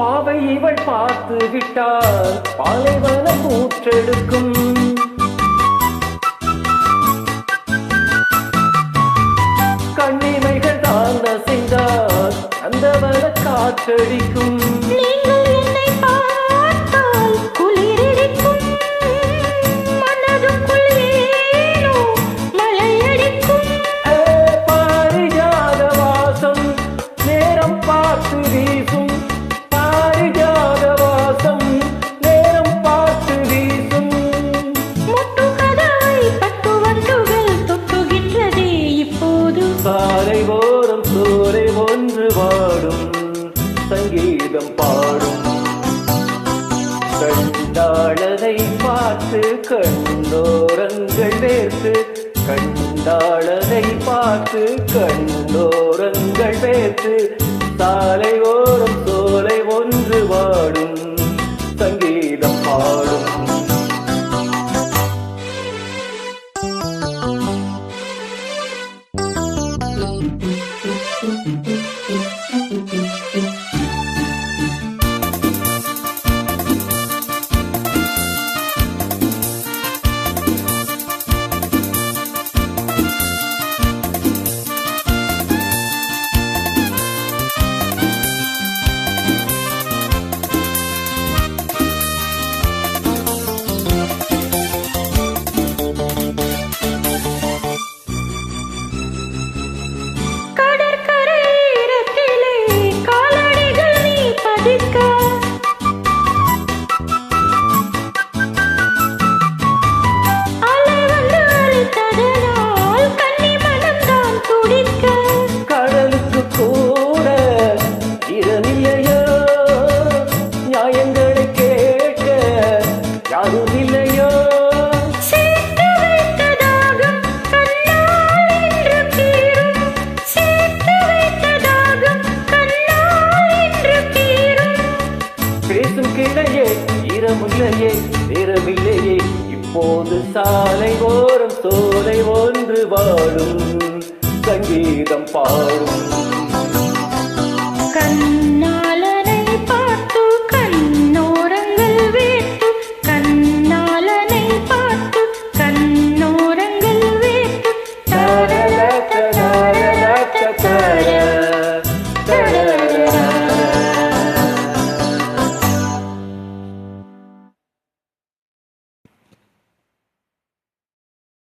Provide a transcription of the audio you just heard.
பாவை இவள் பார்த்து விட்டால் பாலைவனம் மூற்றெடுக்கும் கண்ணிமைகள் தான் அசைந்தால் அந்த காற்றடிக்கும். தெய்வம் பாடும். கண்டாளதை பார்த்து கண்டோரங்கள் வேர்த்து கண்டாளதை பார்த்து கண்டோரங்கள் வேர்த்து சாலையோ நேரமில்லையே நேரமில்லையே. இப்போது சாலை ஓரம் சோலை ஒன்று வாழும். சங்கீதம் பாடும்.